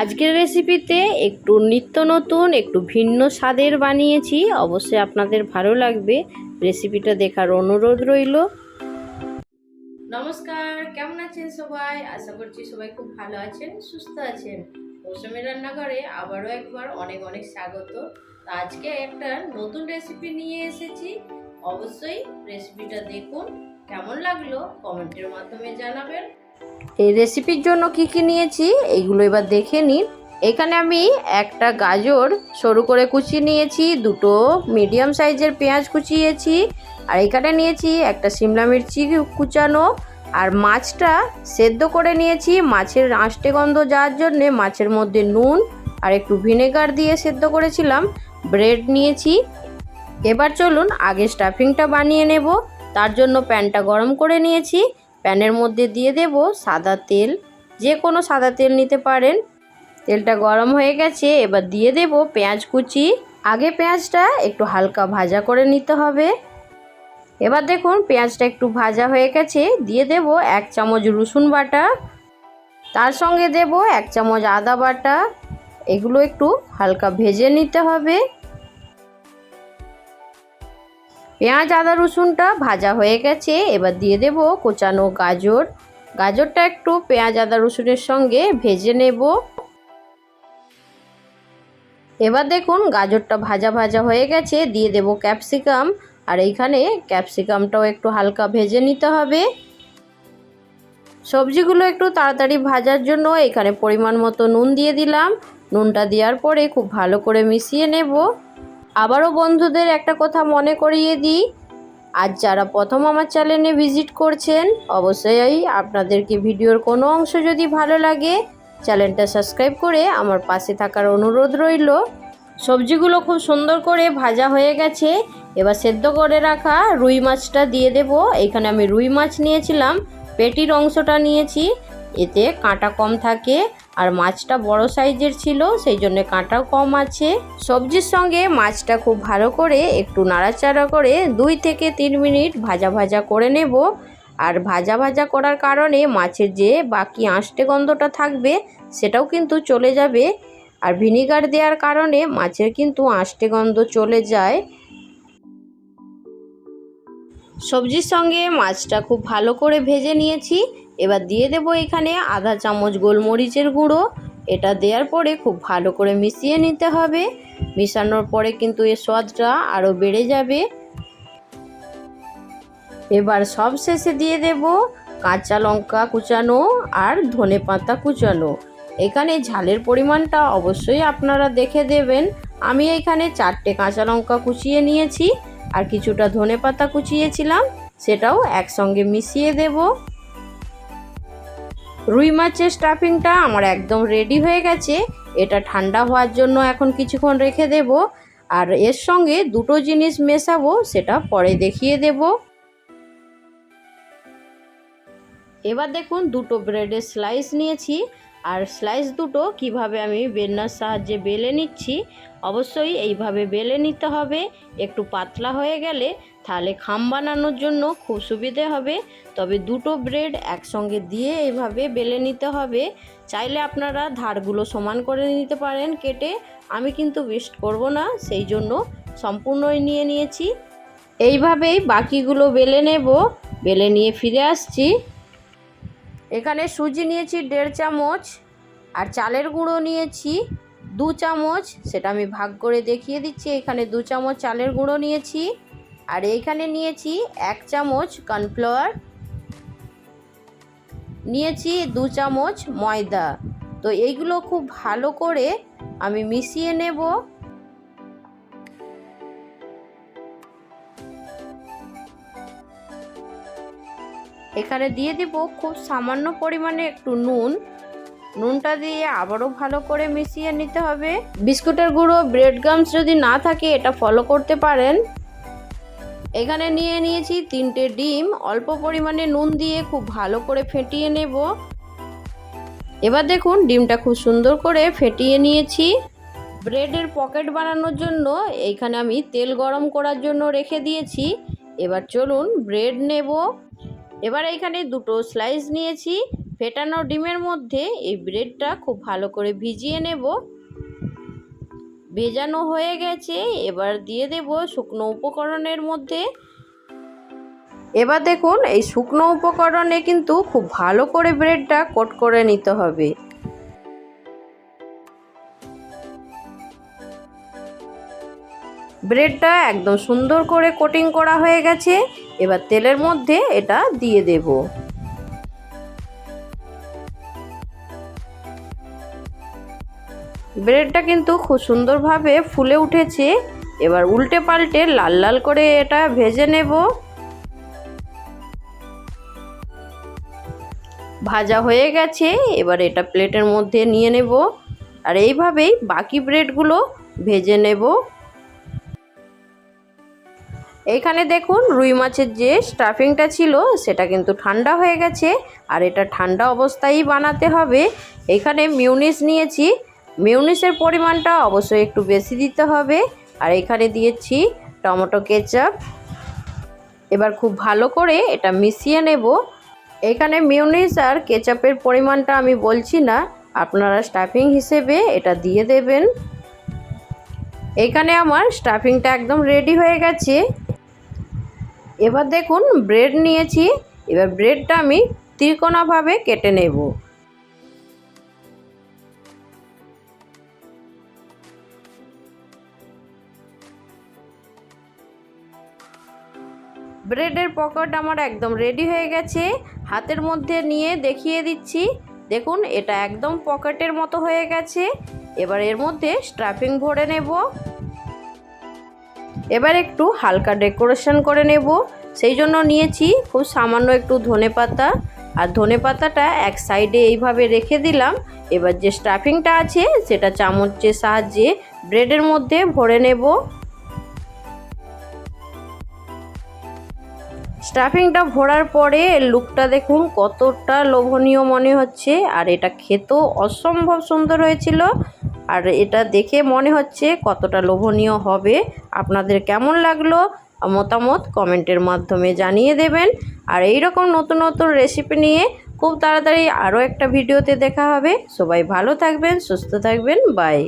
আজকের রেসিপিতে একটু নিত্য নতুন, একটু ভিন্ন স্বাদের বানিয়েছি। অবশ্যই আপনাদের ভালো লাগবে। রেসিপিটা দেখার অনুরোধ রইল। নমস্কার, কেমন আছেন সবাই? আশা করছি সবাই খুব ভালো আছেন, সুস্থ আছেন। মৌসুমি রান্নাঘরে আবারও একবার অনেক অনেক স্বাগত। আজকে একটা নতুন রেসিপি নিয়ে এসেছি। অবশ্যই রেসিপিটা দেখুন, কেমন লাগল? কমেন্টের মাধ্যমে জানাবেন। এই রেসিপির জন্য কি কি নিয়েছি, এইগুলো এবার দেখে নিন এখানে আমি একটা গাজর সরু করে কুচিয়ে নিয়েছি, দুটো মিডিয়াম সাইজের পেঁয়াজ কুচিয়েছি, আর এখানে নিয়েছি একটা সিমলা মির্চি কুচানো, আর মাছটা সেদ্ধ করে নিয়েছি, মাছের আষ্টে গন্ধ যাওয়ার জন্যে মাছের মধ্যে নুন আর একটু ভিনেগার দিয়ে সেদ্ধ করেছিলাম ব্রেড নিয়েছি। এবার চলুন আগে স্টাফিংটা বানিয়ে নেব, তার জন্য প্যানটা গরম করে নিয়েছি। প্যানের মধ্যে দিয়ে দেব সাদা তেল। যে কোনো সাদা তেল নিতে পারেন। তেলটা গরম হয়ে গেছে, এবার দিয়ে দেব পেঁয়াজ কুচি। আগে পেঁয়াজটা একটু হালকা ভাজা করে নিতে হবে। এবার দেখুন, পেঁয়াজটা একটু ভাজা হয়ে গেছে। দিয়ে দেব এক চামচ রসুন বাটা। তার সঙ্গে দেব এক চামচ আদা বাটা। এগুলো একটু হালকা ভেজে নিতে হবে। পেঁয়াজ, আদা, রসুনটা ভাজা হয়ে গেছে। এবার দিয়ে দেব কোচানো গাজর। গাজরটা একটু পেঁয়াজ, আদা, রসুনের সঙ্গে ভেজে নেব। এবার দেখুন গাজরটা ভাজা ভাজা হয়ে গেছে। দিয়ে দেব ক্যাপসিকাম। আর এইখানে ক্যাপসিকামটাও একটু হালকা ভেজে নিতে হবে। সবজিগুলো একটু তাড়াতাড়ি ভাজার জন্য এখানে পরিমাণ মতো নুন দিয়ে দিলাম। নুনটা দেওয়ার পরে খুব ভালো করে মিশিয়ে নেব। আবারও বন্ধুদের একটা কথা মনে করিয়ে দিই। আজ যারা প্রথম আমার চ্যানেলে ভিজিট করছেন, অবশ্যই আপনাদেরকে ভিডিওর কোনো অংশ যদি ভালো লাগে, চ্যানেলটা সাবস্ক্রাইব করে আমার পাশে থাকার অনুরোধ রইল। সবজিগুলো খুব সুন্দর করে ভাজা হয়ে গেছে। এবার সেদ্ধ করে রাখা রুই মাছটা দিয়ে দেব। এখানে আমি রুই মাছ নিয়েছিলাম, পেটির অংশটা নিয়েছি। এতে কাঁটা কম থাকে আর মাছটা বড় সাইজের ছিল, সেই জন্য কাঁটাও কম আছে। সবজির সঙ্গে মাছটা খুব ভালো করে একটু নাড়াচাড়া করে দুই থেকে তিন মিনিট ভাজা ভাজা করে নেব। আর ভাজা ভাজা করার কারণে মাছের যে বাকি আঁশটে গন্ধটা থাকবে, সেটাও কিন্তু চলে যাবে। আর ভিনিগার দেওয়ার কারণে মাছের কিন্তু আঁশটে গন্ধ চলে যায়। সবজির সঙ্গে মাছটা খুব ভালো করে ভেজে নিয়েছি। এবার দিয়ে দেবো এখানে আধা চামচ গোলমরিচের গুঁড়ো। এটা দেওয়ার পরে খুব ভালো করে মিশিয়ে নিতে হবে। মিশানোর পরে কিন্তু এর স্বাদটা আরও বেড়ে যাবে। এবার সব শেষে দিয়ে দেব কাঁচা লঙ্কা কুচানো আর ধনে পাতা কুচানো। এখানে ঝালের পরিমাণটা অবশ্যই আপনারা দেখে দেবেন। আমি এখানে চারটে কাঁচা লঙ্কা কুচিয়ে নিয়েছি আর কিছুটা ধনে পাতা কুচিয়েছিলাম। সেটাও একসঙ্গে মিশিয়ে দেব। রুই মাছের স্টাফিংটা আমার একদম রেডি হয়ে গেছে। এটা ঠান্ডা হওয়ার জন্য এখন কিছুক্ষণ রেখে দেব। আর এর সঙ্গে দুটো জিনিস মেশাবো, সেটা পরে দেখিয়ে দেব। এবার দেখুন দুটো ব্রেডের স্লাইস নিয়েছি। আর স্লাইস দুটো কীভাবে আমি বেলনার সাহায্যে বেলে নিচ্ছি, অবশ্যই এইভাবে বেলে নিতে হবে। একটু পাতলা হয়ে গেলে তাহলে খাম বানানোর জন্য খুব সুবিধে হবে। তবে দুটো ব্রেড একসঙ্গে দিয়ে এইভাবে বেলে নিতে হবে। চাইলে আপনারা ধারগুলো সমান করে নিতে পারেন কেটে। আমি কিন্তু ওয়েস্ট করব না, সেই জন্য সম্পূর্ণই নিয়ে নিয়েছি। এইভাবেই বাকিগুলো বেলে নেব। বেলে নিয়ে ফিরে আসছি। এখানে সুজি নিয়েছি দেড় চামচ আর চালের গুঁড়ো নিয়েছি দু চামচ, সেটা আমি ভাগ করে দেখিয়ে দিচ্ছি। এখানে দু চামচ চালের গুঁড়ো নিয়েছি আর এইখানে নিয়েছি এক চামচ কর্নফ্লাওয়ার। নিয়েছি দু চামচ ময়দা। তো এইগুলো খুব ভালো করে আমি মিশিয়ে নেব। এখানে দিয়ে দিব খুব সামান্য পরিমাণে একটু নুন। নুনটা দিয়ে আবারও ভালো করে মিশিয়ে নিতে হবে। বিস্কুটের গুঁড়ো ব্রেড গামস যদি না থাকে, এটা ফলো করতে পারেন। এখানে নিয়ে নিয়েছি তিনটে ডিম। অল্প পরিমাণে নুন দিয়ে খুব ভালো করে ফেটিয়ে নেব। এবার দেখুন, ডিমটা খুব সুন্দর করে ফেটিয়ে নিয়েছি। ব্রেডের পকেট বানানোর জন্য এইখানে আমি তেল গরম করার জন্য রেখে দিয়েছি। এবার চলুন, ব্রেড নেব। এবার এইখানে দুটো স্লাইস নিয়েছি। ফেটানো ডিমের মধ্যে এই ব্রেডটা খুব ভালো করে ভিজিয়ে নেব। ভেজানো হয়ে গেছে, এবার দিয়ে দেব শুকনো উপকরণের মধ্যে। এবার দেখুন, এই শুকনো উপকরণে কিন্তু খুব ভালো করে ব্রেডটা কোট করে নিতে হবে। ব্রেডটা একদম সুন্দর করে কোটিং করা হয়ে গেছে। এবার তেলের মধ্যে এটা দিয়ে দেব। ব্রেডটা কিন্তু খুব সুন্দরভাবে ফুলে উঠেছে। এবার উল্টে পাল্টে লাল লাল করে এটা ভেজে নেব। ভাজা হয়ে গেছে, এবার এটা প্লেটের মধ্যে নিয়ে নেব। আর এইভাবেই বাকি ব্রেডগুলো ভেজে নেব। এইখানে দেখুন রুই মাছের যে স্টাফিংটা ছিল, সেটা কিন্তু ঠান্ডা হয়ে গেছে। আর এটা ঠান্ডা অবস্থায় বানাতে হবে। এখানে মিউনিস নিয়েছি। মিউনিসের পরিমাণটা অবশ্যই একটু বেশি দিতে হবে। আর এখানে দিয়েছি টমেটো কেচাপ। এবার খুব ভালো করে এটা মিশিয়ে নেব। এখানে মিউনিস আর কেচাপের পরিমাণটা আমি বলছি না, আপনারা স্টাফিং হিসেবে এটা দিয়ে দেবেন। এখানে আমার স্টাফিংটা একদম রেডি হয়ে গেছে। এবার দেখুন ব্রেড নিয়েছি। এবার ব্রেডটা আমি ত্রিকোণাভাবে কেটে নেব। ব্রেডের পকেট আমার একদম রেডি হয়ে গেছে। হাতের মধ্যে নিয়ে দেখিয়ে দিচ্ছি। দেখুন, এটা একদম পকেটের মতো হয়ে গেছে। এবার এর মধ্যে স্ট্রাফিং ভরে নেব। এবার একটু হালকা ডেকোরেশন করে নেব। সেই জন্য নিয়েছি খুব সামান্য একটু ধনে পাতা। আর ধনে পাতাটা এক সাইডে এইভাবে রেখে দিলাম। এবার যে স্টাফিংটা আছে, সেটা চামচের সাহায্যে ব্রেডের মধ্যে ভরে নেব। স্টাফিংটা ভরার পরে লুকটা দেখুন কতটা লোভনীয় মনে হচ্ছে। আর এটা খেতেও অসম্ভব সুন্দর হয়েছিল। আর এটা দেখে মনে হচ্ছে কতটা লোভনীয় হবে। আপনাদের কেমন লাগল মতামত কমেন্টের মাধ্যমে জানিয়ে দেবেন। আর এই রকম নতুন নতুন রেসিপি নিয়ে খুব তাড়াতাড়ি আরও একটা ভিডিওতে দেখা হবে। সবাই ভালো থাকবেন, সুস্থ থাকবেন বাই